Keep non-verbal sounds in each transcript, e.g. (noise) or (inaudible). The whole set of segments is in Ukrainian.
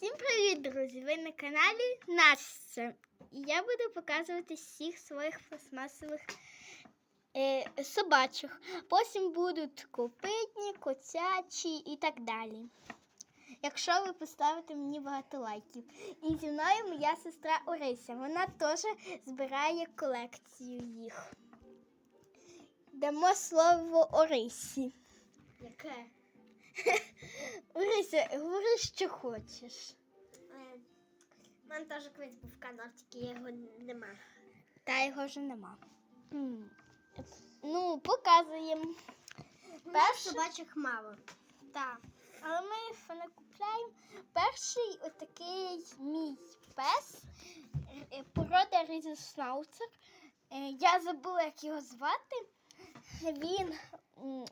Всім привіт, друзі! Ви на каналі Настя. І я буду показувати всіх своїх пластмасових е, собачок. Потім будуть копитні, котячі і так далі. Якщо ви поставите мені багато лайків. І зі мною моя сестра Орися. Вона теж збирає колекцію їх. Дамо слово Орисі. Яке? (laughs) Орися, говори, що хочеш. У мене теж колись був канал, тільки його нема. Та його вже нема. Ну, показуємо. Перший, собачок мало. так. Але ми їх не купляємо. Перший отакий мій пес е, порода Різенснауцер. Я забула, як його звати. Він м,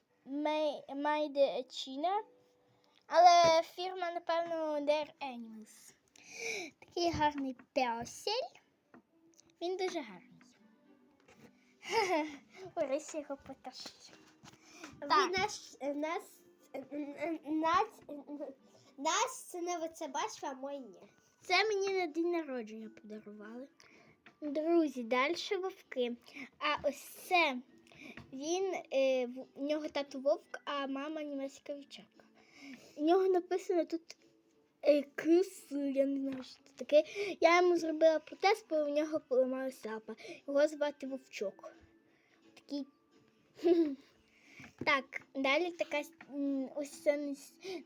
Майде Чіна, але фірма, напевно, Der Animals. Такий гарний песель. Він дуже гарний. (laughs) Орися його потащить. Так. Наш, нас, нас, нас це не оце бачив, а мой ні. Це мені на день народження подарували. Друзі, далі вовки. А ось це він, е, в нього тато вовк, а мама німецька вівчарка. У нього написано тут е, крис, я не знаю, що це таке. Я йому зробила протест, бо у нього поламалася лапа. Його звати Вовчок. Такий. (laughs) Так, далі така ось це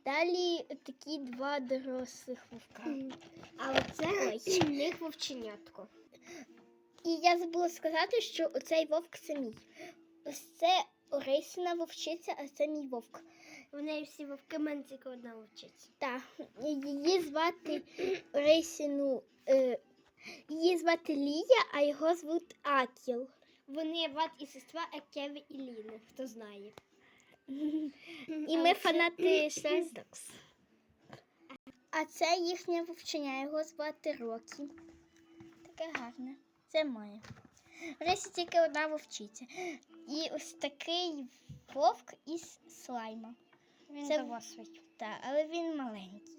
далі такі два дорослих вовка. А оце в них вовченятко. І я забула сказати, що оцей вовк це мій. Ось це Орисина вовчиця, а це мій вовк. В неї всі вовки мене тільки одна вовчиться. Так, її звати Орисину. Е, її звати Лія, а його звуть Акіл. Вони ват і сестра Екеви і Ліни, хто знає. І ми фанати Шездокс. А це їхня вовчення, його звати Рокі. Таке гарне. Це моє. Ресі тільки одна вовчиця. І ось такий вовк із слайма. Він Це- дорослий. Так, але він маленький.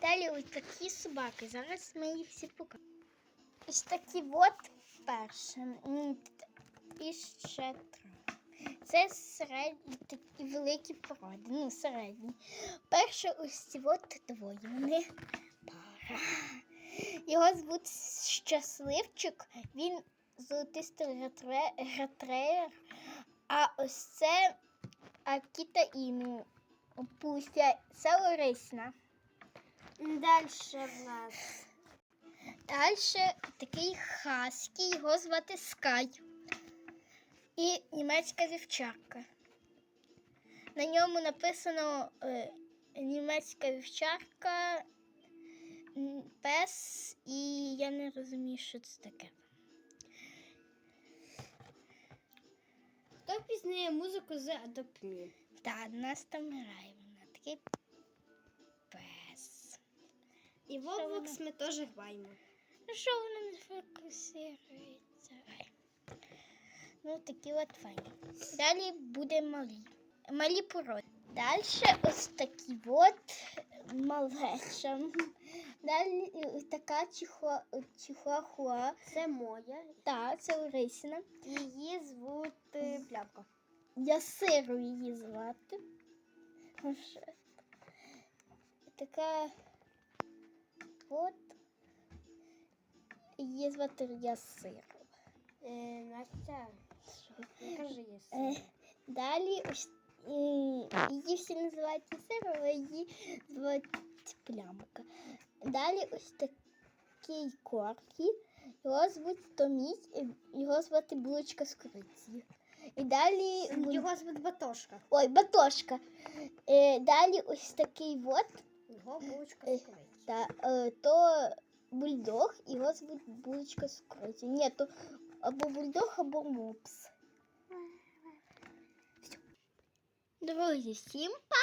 Далі ось такі собаки. Зараз ми їх всі покажемо. Ось такі от перше. І ще три. Це середні такі великі породи. Ну, середні. Перше ось ці от двоє. Вони пара. Його звуть Щасливчик. Він золотистий ретре- ретреєр. А ось це Акіта Іну. Пуся. Це Орисна. Далі в нас. Далі такий хаскі, його звати Скай. І німецька вівчарка. На ньому написано е, німецька вівчарка, пес, і я не розумію, що це таке. Пізнає музику з Adopt Та нас там грає вона. Такий пес. І Вовокс ми теж граємо. Ну що воно не фокусується? Ну, такі от файні. Далі буде малі. Малі породи. Далі ось такі от малеча. Далі е, така чихуа, чихуахуа. Це моя. Та, це Орисіна. Її звуть е, Плямка. Я сиру її звати. Ну, що? Така от. Її звати Ясирова. Е, Настя, не кажи їй. Е, Далі ось е, її всі називають Ясирова, а її звуть Плямка. Далі ось такий коркі. Його звуть Томій, е, його звати Булочка з куриці. І далі Його звуть Батошка. Ой, батошка. Е, далі ось такий от, Його булочка Е, з куриці. е, то бульдог, його звуть булочка з курицю. Ні, то або бульдог, або мопс. Друзі, всім па!